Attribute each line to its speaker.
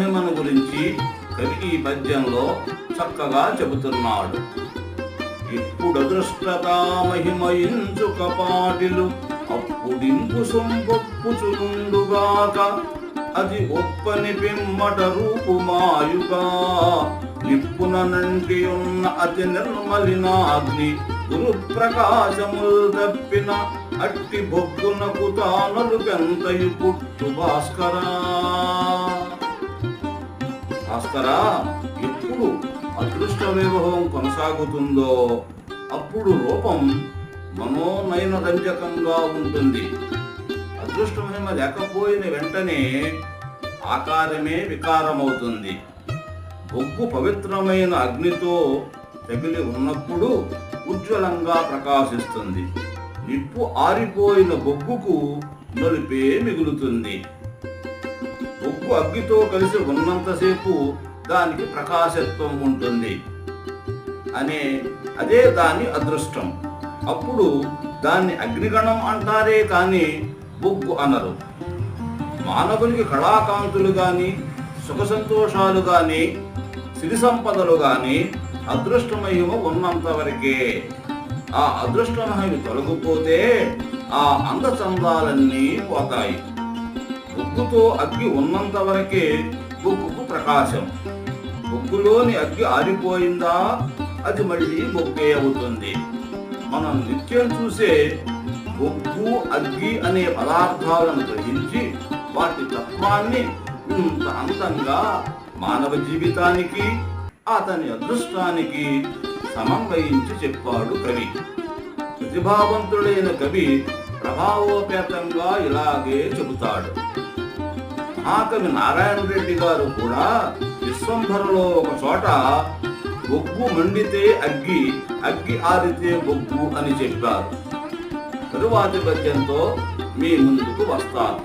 Speaker 1: హిమ గురించి ఈ పద్యంలో చక్కగా చెబుతున్నాడు. ఇప్పుడు అదృష్టతా మహిమయించు కపాటిలు అప్పుడింపు సొంపొప్పుచునుండుగాక అది ఒప్పని పిమ్మట రూపుమాయుగా. నిప్పున నంటి ఉన్న అతి నిర్మలినాగ్ని గురు ప్రకాశముల్ తప్పిన అట్టి బొగ్గునకు తానలు పెంతయు పుట్టు భాస్కరా. చేస్తారా ఎప్పుడు అదృష్ట వైభవం కొనసాగుతుందో అప్పుడు రూపం మనోనయన రంజకంగా ఉంటుంది. అదృష్టమహిమ లేకపోయిన వెంటనే ఆకారమే వికారమవుతుంది. బొగ్గు పవిత్రమైన అగ్నితో తగిలి ఉన్నప్పుడు ఉజ్వలంగా ప్రకాశిస్తుంది. నిప్పు ఆరిపోయిన బొగ్గుకు నలుపే మిగులుతుంది. బొగ్గు అగ్గితో కలిసి ఉన్నంతసేపు దానికి ప్రకాశత్వం ఉంటుంది అనే అదే దాని అదృష్టం. అప్పుడు దాన్ని అగ్నిగణం అంటారే కానీ బొగ్గు అనరు. మానవునికి కళాకాంతులు కానీ సుఖ సంతోషాలు కానీ సిరి సంపదలు కానీ అదృష్టమహిమ ఉన్నంత వరకే. ఆ అదృష్టమహిమ తొలగిపోతే ఆ అందచందాలన్నీ పోతాయి. ఉక్కుతో అగ్గి ఉన్నంత వరకే బొగ్గుకు ప్రకాశం. బొగ్గులోని అగ్గి ఆరిపోయిందా? అది మళ్ళీ బొగ్గే అవుతుంది. మనం నిత్యం చూసే బొగ్గు అగ్గి అనే పదార్థాలను గ్రహించి వాటి తత్వాన్ని ఇంత అంతంగా మానవ జీవితానికి అతని అదృష్టానికి సమన్వయించి చెప్పాడు కవి. ప్రతిభావంతుడైన కవి ప్రభావోపేతంగా ఇలాగే చెబుతాడు. మహాకవి నారాయణ రెడ్డి గారు కూడా విశ్వంభరలో ఒక చోట బొగ్గు మండితే అగ్గి అగ్గి ఆరితే బొగ్గు అని చెప్పారు. తరువాతి పద్యంతో మీ ముందుకు వస్తాను.